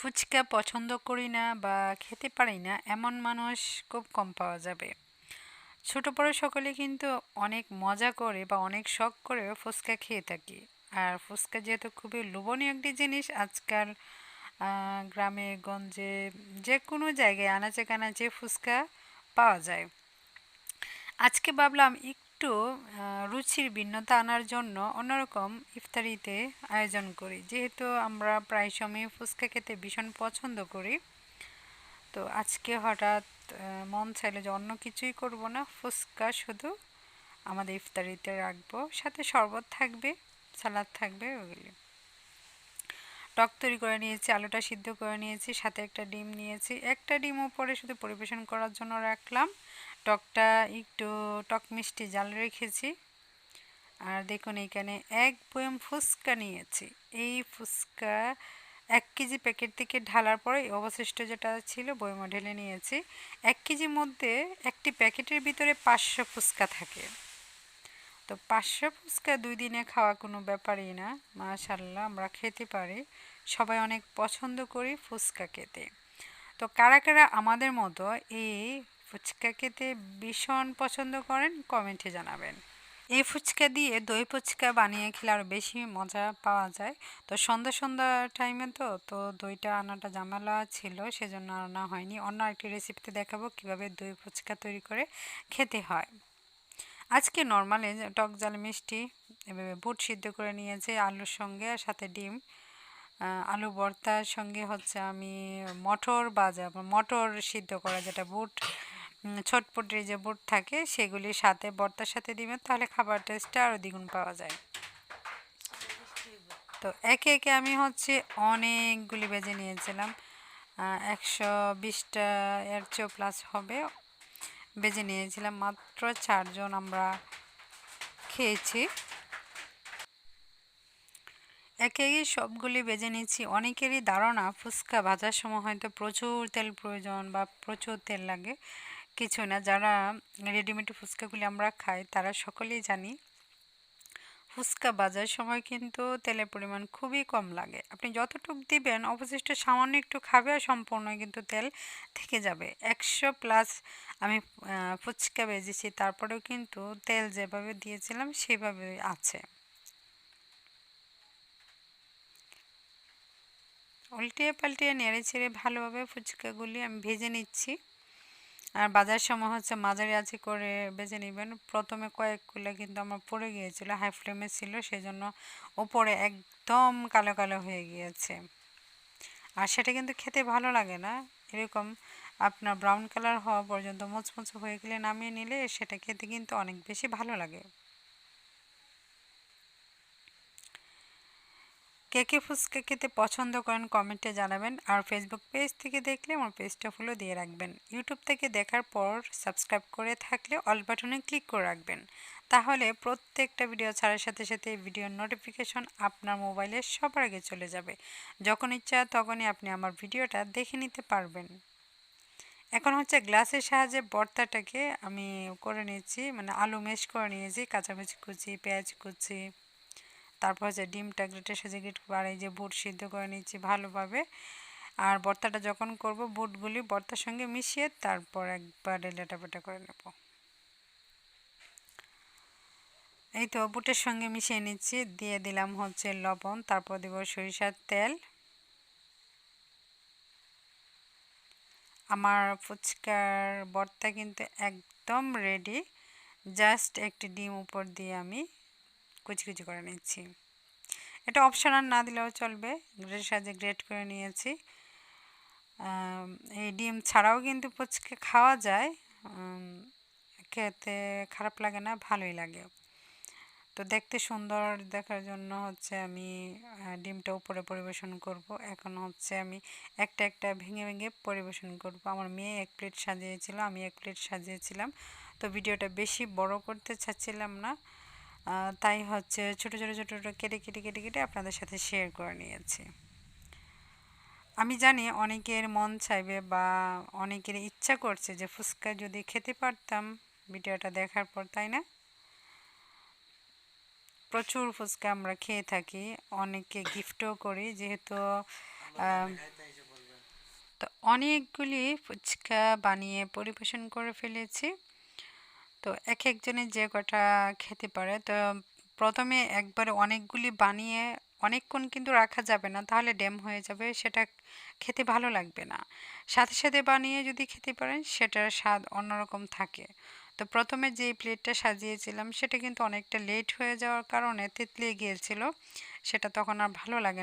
ফুচকা পছন্দ করি না বা খেতে পারি না, এমন মানুষ খুব কম পাওয়া যাবে। ছোট বড় সকলে কিন্তু অনেক মজা করে বা অনেক শখ করে ফুচকা খেয়ে থাকি। আর ফুচকা যেহেতু খুবই লোভনীয় একটি জিনিস, আজকাল গ্রামে, গঞ্জে যে কোনো জায়গায় আনাচে কানাচে ফুচকা পাওয়া যায়। আজকে ভাবলাম একটু রুচির ভিন্নতা আনার জন্য অন্যরকম ইফতারিতে আয়োজন করি। যেহেতু আমরা প্রায় সময় ফুচকা খেতে ভীষণ পছন্দ করি, তো আজকে হঠাৎ মন চাইলো যে অন্য কিছুই করব না, ফুচকা শুধু আমাদের ইফতারিতে রাখব। সাথে শরবত থাকবে, সালাদ থাকবে, ওগুলি। টক তৈরি করে নিয়েছি, আলুটা সিদ্ধ করে নিয়েছি, সাথে একটা ডিম নিয়েছি। একটা ডিম উপরে শুধু পরিবেশন করার জন্য রাখলাম। টকটা একটু টক মিষ্টি জাল রেখেছি। আর দেখুন এখানে এক বয়াম ফুচকা নিয়েছি। এই ফুচকা এক কেজি প্যাকেট থেকে ঢালার পরে অবশিষ্ট যেটা ছিল বয়মা ঢেলে নিয়েছি। এক কেজির মধ্যে একটি প্যাকেটের ভিতরে পাঁচশো ফুচকা থাকে। তো পাঁচশো ফুচকা দুই দিনে খাওয়া কোনো ব্যাপারই না। মাশাল্লাহ আমরা খেতে পারি। সবাই অনেক পছন্দ করি ফুচকা খেতে। তো কারা কারা আমাদের মতো এই ফুচকা খেতে ভীষণ পছন্দ করেন, কমেন্টে জানাবেন। এই ফুচকা দিয়ে দই ফুচকা বানিয়ে খেলে আরও বেশি মজা পাওয়া যায়। তো সন্ধ্যা সন্ধ্যা টাইমে তো তো দইটা আনাটা ঝামেলা ছিল, সেজন্য আনা হয়নি। অন্য আরেকটি রেসিপিতে দেখাবো, কীভাবে দই ফুচকা তৈরি করে খেতে হয়। আজকে নর্মালি টক জাল মিষ্টি, এভাবে বুট সিদ্ধ করে নিয়েছে, আলুর সঙ্গে আর সাথে ডিম। আলু ভর্তার সঙ্গে হচ্ছে আমি মটর ভাজা বা মটর সিদ্ধ করা যেটা বুট। ছটপটির যে বুট থাকে সেগুলির সাথে ভর্তার সাথে দিবেন, তাহলে খাবার টেস্টটা আরও দ্বিগুণ পাওয়া যায়। তো একে একে আমি হচ্ছে অনেকগুলি বেজে নিয়েছিলাম। একশো বিশটা এর চেয়েও প্লাস হবে। বেজে নিয়েছিলাম মাত্র চারজন আমরা খেয়েছি। একে একে সবগুলি বেজে নিচ্ছি অনেকেরই ধারণা ফুচকা ভাজার সময় হয়তো প্রচুর তেল প্রয়োজন বা প্রচুর তেল লাগে। কিছু না। যারা রেডিমেড ফুচকাগুলি আমরা খাই, তারা সকলেই জানি ফুচকা বাজার সময় কিন্তু তেলের পরিমাণ খুবই কম লাগে। আপনি যতটুক দিবেন অবশিষ্ট সামান্য একটু খাবে আর সম্পূর্ণ কিন্তু তেল থেকে যাবে। একশো প্লাস আমি ফুচকা বেজেছি, তারপরেও কিন্তু তেল যেভাবে দিয়েছিলাম, সেভাবে আছে। উল্টিয়ে পাল্টিয়ে নেড়ে ছেড়ে ভালোভাবে ফুচকাগুলি আমি ভেজে নিচ্ছি। আর বাজার সময় হচ্ছে মাঝারি আছে করে বেছে নেবেন। প্রথমে কয়েকগুলো কিন্তু আমার পড়ে গিয়েছিল হাই ফ্লেমে ছিল, সেজন্য ওপরে একদম কালো কালো হয়ে গিয়েছে। আর সেটা কিন্তু খেতে ভালো লাগে না। এরকম আপনার ব্রাউন কালার হওয়া পর্যন্ত মুচমুচে হয়ে গেলে নামিয়ে নিলে সেটা খেতে কিন্তু অনেক বেশি ভালো লাগে। কে কে ফুচকা খেতে পছন্দ করেন কমেন্টে জানাবেন। আর ফেসবুক পেজ থেকে দেখলে আমার পেজটা ফলো দিয়ে রাখবেন। ইউটিউব থেকে দেখার পর সাবস্ক্রাইব করে থাকলে অল বাটনে ক্লিক করে রাখবেন। তাহলে প্রত্যেকটা ভিডিও ছাড়ার সাথে সাথে ভিডিওর নোটিফিকেশন আপনার মোবাইলে সবার আগে চলে যাবে। যখন ইচ্ছা তখনই আপনি আমার ভিডিওটা দেখে নিতে পারবেন। এখন হচ্ছে গ্লাসের সাহায্যে বর্তাটাকে আমি করে নিয়েছি মানে আলু মেশ করে নিয়েছি, কাঁচামরিচ কুচি, পেঁয়াজ কুচি। তারপর হচ্ছে ডিমটা গ্রেটে সাথে গ্রেট আর এই যে বুট সিদ্ধ করে নিচ্ছি ভালোভাবে। আর ভর্তাটা যখন করব বুটগুলি ভর্তার সঙ্গে মিশিয়ে তারপর একবারে লেটাপেটা করে নেব। এই তো বুটের সঙ্গে মিশিয়ে নিচ্ছি, দিয়ে দিলাম হচ্ছে লবণ, তারপর দেব সরিষার তেল। আমার ফুচকার ভর্তা কিন্তু একদম রেডি জাস্ট একটি ডিম উপর দিয়ে আমি কুচি কুচি করে নিচ্ছি। এটা অপশনাল না দিলেও চলবে। গ্রেটের সাহায্যে গ্রেট করে নিয়েছি। এই ডিম ছাড়াও কিন্তু পুচকে খাওয়া যায়। খেতে খারাপ লাগে না, ভালোই লাগে। তো দেখতে সুন্দর দেখার জন্য হচ্ছে আমি ডিমটা উপরে পরিবেশন করব। এখন হচ্ছে আমি একটা একটা ভেঙে ভেঙে পরিবেশন করব। আমার মেয়ে এক প্লেট সাজিয়েছিল, আমি এক প্লেট সাজিয়েছিলাম। তো ভিডিওটা বেশি বড় করতে চাচ্ছিলাম না। তাই হচ্ছে ছোট ছোট ছোট, ছোটো কেটে কেটে কেটে কেটে আপনাদের সাথে শেয়ার করে নিয়েছি। আমি জানি অনেকের মন চাইবে বা অনেকের ইচ্ছা করছে যে ফুচকা যদি খেতে পারতাম ভিডিওটা দেখার পর, তাই না? প্রচুর ফুচকা আমরা খেয়ে থাকি অনেকে গিফটও করি যেহেতু তো অনেকগুলি ফুচকা বানিয়ে পরিবেশন করে ফেলেছি। তো এক একজনের যে কটা খেতে পারে। তো প্রথমে একবারে অনেকগুলি বানিয়ে অনেকক্ষণ কিন্তু রাখা যাবে না, তাহলে ড্যাম হয়ে যাবে, সেটা খেতে ভালো লাগবে না। সাথে সাথে বানিয়ে যদি খেতে পারেন, সেটার স্বাদ অন্যরকম থাকে। তো প্রথমে যে প্লেটটা সাজিয়েছিলাম, সেটা কিন্তু অনেকটা লেট হয়ে যাওয়ার কারণে তেতলিয়ে গিয়েছিল, সেটা তখন আর ভালো লাগে